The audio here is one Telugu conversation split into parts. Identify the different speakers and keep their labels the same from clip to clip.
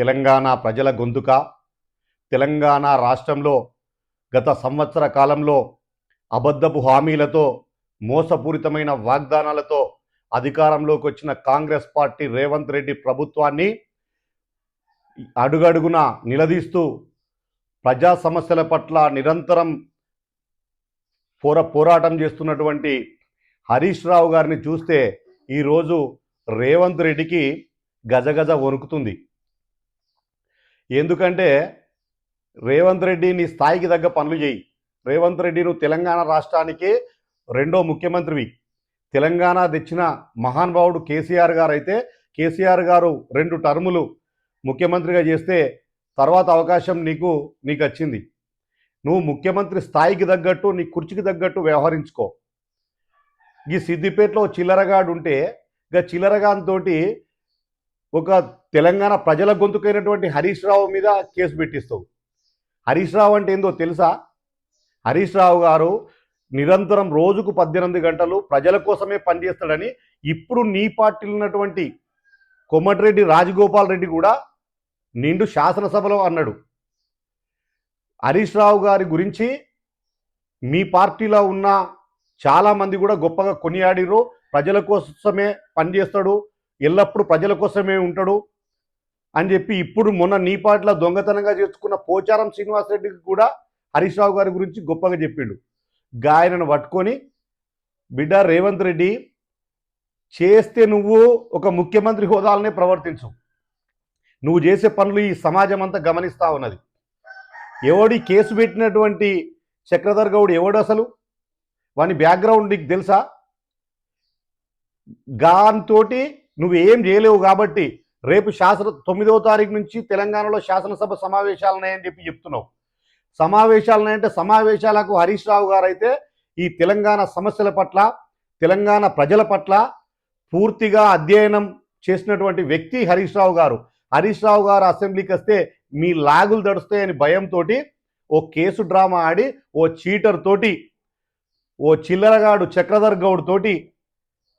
Speaker 1: తెలంగాణ ప్రజల గొంతుక తెలంగాణ రాష్ట్రంలో గత సంవత్సర కాలంలో అబద్ధపు హామీలతో మోసపూరితమైన వాగ్దానాలతో అధికారంలోకి వచ్చిన కాంగ్రెస్ పార్టీ రేవంత్ రెడ్డి ప్రభుత్వాన్ని అడుగడుగున నిలదీస్తూ ప్రజా సమస్యల పట్ల నిరంతరం పోర పోరాటం చేస్తున్నటువంటి హరీష్ రావు గారిని చూస్తే ఈరోజు రేవంత్ రెడ్డికి గజగజ వణుకుతుంది. ఎందుకంటే రేవంత్ రెడ్డి నీ స్థాయికి తగ్గ పనులు చేయి. రేవంత్ రెడ్డి నువ్వు తెలంగాణ రాష్ట్రానికి రెండో ముఖ్యమంత్రివి. తెలంగాణ తెచ్చిన మహానుభావుడు కేసీఆర్ గారు అయితే కేసీఆర్ గారు రెండు టర్ములు ముఖ్యమంత్రిగా చేస్తే తర్వాత అవకాశం నీకు నీకు వచ్చింది నువ్వు ముఖ్యమంత్రి స్థాయికి తగ్గట్టు నీ కుర్చీకి తగ్గట్టు వ్యవహరించుకో. ఈ సిద్దిపేటలో చిల్లరగాడు ఉంటే ఇక చిల్లరగాంతో ఒక తెలంగాణ ప్రజల గొంతుకైనటువంటి హరీష్ రావు మీద కేసు పెట్టిస్తావు. హరీష్ రావు అంటే ఏందో తెలుసా? హరీష్ రావు గారు నిరంతరం రోజుకు పద్దెనిమిది గంటలు ప్రజల కోసమే పనిచేస్తాడని ఇప్పుడు నీ పార్టీలో ఉన్నటువంటి కొమ్మటిరెడ్డి రాజగోపాల్ రెడ్డి కూడా నిండు శాసనసభలో అన్నాడు. హరీష్ రావు గారి గురించి మీ పార్టీలో ఉన్న చాలామంది కూడా గొప్పగా కొనియాడిరు ప్రజల కోసమే పనిచేస్తాడు ఎల్లప్పుడూ ప్రజల కోసమే ఉంటాడు అని చెప్పి ఇప్పుడు మొన్న నీ దొంగతనంగా చేసుకున్న పోచారం శ్రీనివాసరెడ్డికి కూడా హరీష్ రావు గారి గురించి గొప్పగా చెప్పిండు. గాయనను పట్టుకొని బిడ్డ రేవంత్ రెడ్డి చేస్తే నువ్వు ఒక ముఖ్యమంత్రి హోదాలనే ప్రవర్తించు. నువ్వు చేసే పనులు ఈ సమాజం అంతా గమనిస్తూ ఉన్నది. ఎవడి కేసు పెట్టినటువంటి చక్రధర్ గౌడ్ ఎవడు అసలు? వాని బ్యాక్గ్రౌండ్ నీకు తెలుసా? తోటి నువ్వు ఏం చేయలేవు కాబట్టి రేపు శాసన తొమ్మిదవ తారీఖు నుంచి తెలంగాణలో శాసనసభ సమావేశాలు ఉన్నాయని చెప్పి చెప్తున్నావు. సమావేశాలు ఉన్నాయంటే సమావేశాలకు హరీష్ రావు గారు అయితే ఈ తెలంగాణ సమస్యల పట్ల తెలంగాణ ప్రజల పట్ల పూర్తిగా అధ్యయనం చేసినటువంటి వ్యక్తి హరీష్ రావు గారు. హరీష్ రావు గారు అసెంబ్లీకి వస్తే మీ లాగులు దడుస్తాయని భయంతో ఓ కేసు డ్రామా ఆడి ఓ చీటర్ తోటి ఓ చిల్లరగాడు చక్రధర్ గౌడ్ తోటి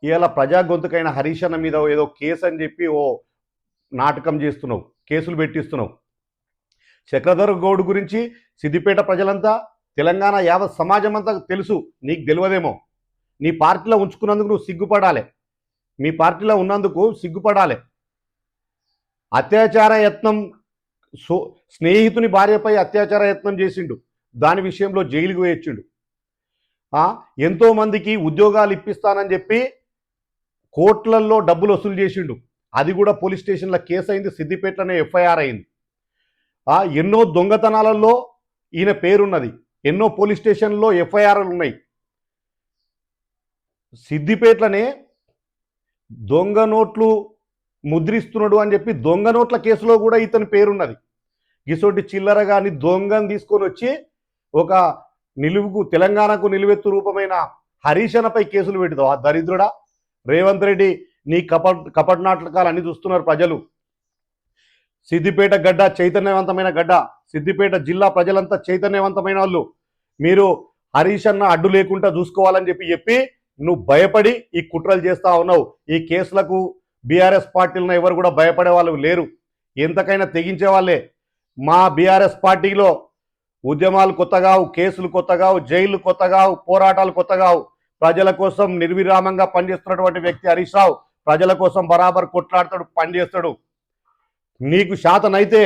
Speaker 1: ఇవాళ ప్రజా గొంతుకైన హరీష్ అన్న మీద ఏదో కేసు అని చెప్పి ఓ నాటకం చేస్తున్నావు కేసులు పెట్టిస్తున్నావు. చక్రధర్ గౌడ్ గురించి సిద్దిపేట ప్రజలంతా తెలంగాణ యావత్ సమాజం అంతా తెలుసు నీకు తెలియదేమో. నీ పార్టీలో ఉంచుకున్నందుకు నువ్వు సిగ్గుపడాలి. మీ పార్టీలో ఉన్నందుకు సిగ్గుపడాలి. అత్యాచార యత్నం సో స్నేహితుని భార్యపై అత్యాచార యత్నం చేసిండు. దాని విషయంలో జైలుకు వేయచ్చిండు ఆ, ఎంతో మందికి ఉద్యోగాలు ఇప్పిస్తానని చెప్పి కోట్లల్లో డబ్బులు వసూలు చేసిండు. అది కూడా పోలీస్ స్టేషన్లో కేసు అయింది సిద్దిపేటలోనే ఎఫ్ఐఆర్ అయింది. ఆ, ఎన్నో దొంగతనాలలో ఈయన పేరున్నది. ఎన్నో పోలీస్ స్టేషన్లో ఎఫ్ఐఆర్లు ఉన్నాయి. సిద్దిపేటలోనే దొంగ నోట్లు ముద్రిస్తున్నాడు అని చెప్పి దొంగ నోట్ల కేసులో కూడా ఇతని పేరున్నది. ఇసోటి చిల్లర కానీ దొంగను తీసుకొని వచ్చి ఒక నిలువుకు తెలంగాణకు నిలువెత్తు రూపమైన హరీశనపై కేసులు పెడతావు. ఆ దరిద్రుడా? రేవంత్ రెడ్డి నీ కపట్ కపట్ నాటకాలు అన్ని చూస్తున్నారు ప్రజలు. సిద్దిపేట గడ్డ చైతన్యవంతమైన గడ్డ సిద్దిపేట జిల్లా ప్రజలంతా చైతన్యవంతమైన వాళ్ళు. మీరు హరీష్ అన్న అడ్డు లేకుండా చూసుకోవాలని చెప్పి చెప్పి నువ్వు భయపడి ఈ కుట్రలు చేస్తా ఉన్నావు. ఈ కేసులకు బీఆర్ఎస్ పార్టీలను ఎవరు కూడా భయపడే వాళ్ళు లేరు. ఎంతకైనా తెగించే వాళ్ళే. మా బీఆర్ఎస్ పార్టీలో ఉద్యమాలు కొత్తగావు కేసులు కొత్తగావు జైలు కొత్తగావు పోరాటాలు కొత్తగావు. ప్రజల కోసం నిర్విరామంగా పనిచేస్తున్నటువంటి వ్యక్తి హరీష్ రావు ప్రజల కోసం బరాబర్ కొట్లాడతాడు పనిచేస్తాడు. నీకు శాతనైతే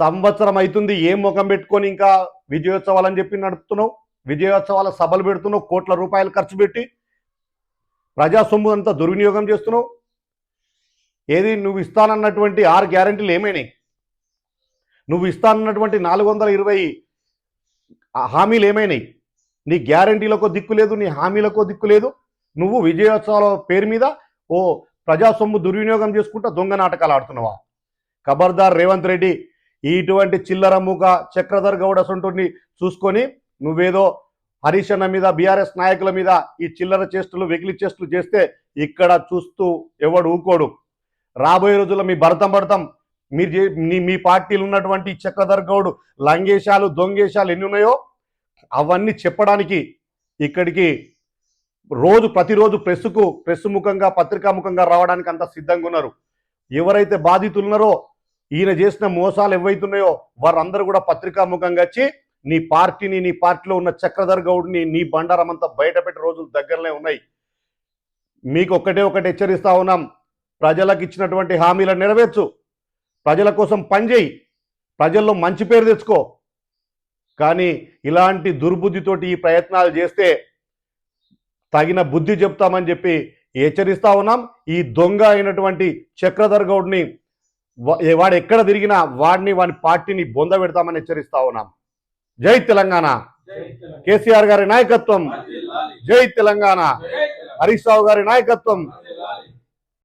Speaker 1: సంవత్సరం అవుతుంది ఏం ముఖం పెట్టుకొని ఇంకా విజయోత్సవాలని చెప్పి నడుపుతున్నావు? విజయోత్సవాల సభలు పెడుతున్నావు కోట్ల రూపాయలు ఖర్చు పెట్టి ప్రజా సొమ్ము అంతా దుర్వినియోగం చేస్తున్నావు? ఏది నువ్వు ఇస్తానన్నటువంటి ఆరు గ్యారంటీలు ఏమైనాయి? నువ్వు ఇస్తానన్నటువంటి నాలుగు వందల ఇరవై హామీలు ఏమైనాయి? నీ గ్యారంటీలకో దిక్కు లేదు నీ హామీలకో దిక్కు లేదు. నువ్వు విజయోత్సవాల పేరు మీద ఓ ప్రజా సొమ్ము దుర్వినియోగం చేసుకుంటా దొంగ నాటకాలు ఆడుతున్నావా? ఖబర్దార్ రేవంత్ రెడ్డి ఇటువంటి చిల్లర మూక చక్రధర్ గౌడ సొంటుని చూసుకొని నువ్వేదో హరీష్ అన్న మీద బీఆర్ఎస్ నాయకుల మీద ఈ చిల్లర చేష్టలు వెకిలి చేష్టలు చేస్తే ఇక్కడ చూస్తూ ఎవడు ఊకోడు. రాబోయే రోజుల్లో మీ భరతం భరతం మీరు మీ- మీ పార్టీలు ఉన్నటువంటి చక్రధర్ గౌడ్ లంగేశాలు దొంగేశాలు ఎన్ని ఉన్నాయో అవన్నీ చెప్పడానికి ఇక్కడికి రోజు ప్రతిరోజు ప్రెస్సుకు ప్రెస్ ముఖంగా పత్రికాముఖంగా రావడానికి అంత సిద్ధంగా ఉన్నారు. ఎవరైతే బాధితులున్నారో ఈయన చేసిన మోసాలు ఏవైతున్నాయో వారందరూ కూడా పత్రికాముఖంగా వచ్చి నీ పార్టీని నీ పార్టీలో ఉన్న చక్రధర్ గౌడ్ని నీ బండారం అంతా బయటపెట్టే రోజులు దగ్గరనే ఉన్నాయి. మీకు ఒక్కటే ఒకటి హెచ్చరిస్తా ఉన్నాం. ప్రజలకు ఇచ్చినటువంటి హామీలను నెరవేర్చు. ప్రజల కోసం పనిచేయి ప్రజల్లో మంచి పేరు తెచ్చుకో. కానీ ఇలాంటి దుర్బుద్ధితోటి ఈ ప్రయత్నాలు చేస్తే తగిన బుద్ధి చెప్తామని చెప్పి హెచ్చరిస్తా ఉన్నాం. ఈ దొంగ అయినటువంటి చక్రధర్ గౌడ్ని వా- వాడు ఎక్కడ తిరిగినా వాడిని వాని పార్టీని బొంద పెడతామని హెచ్చరిస్తా ఉన్నాం. జై తెలంగాణ. కేసీఆర్ గారి నాయకత్వం. జై తెలంగాణ. హరీష్ రావు గారి నాయకత్వం.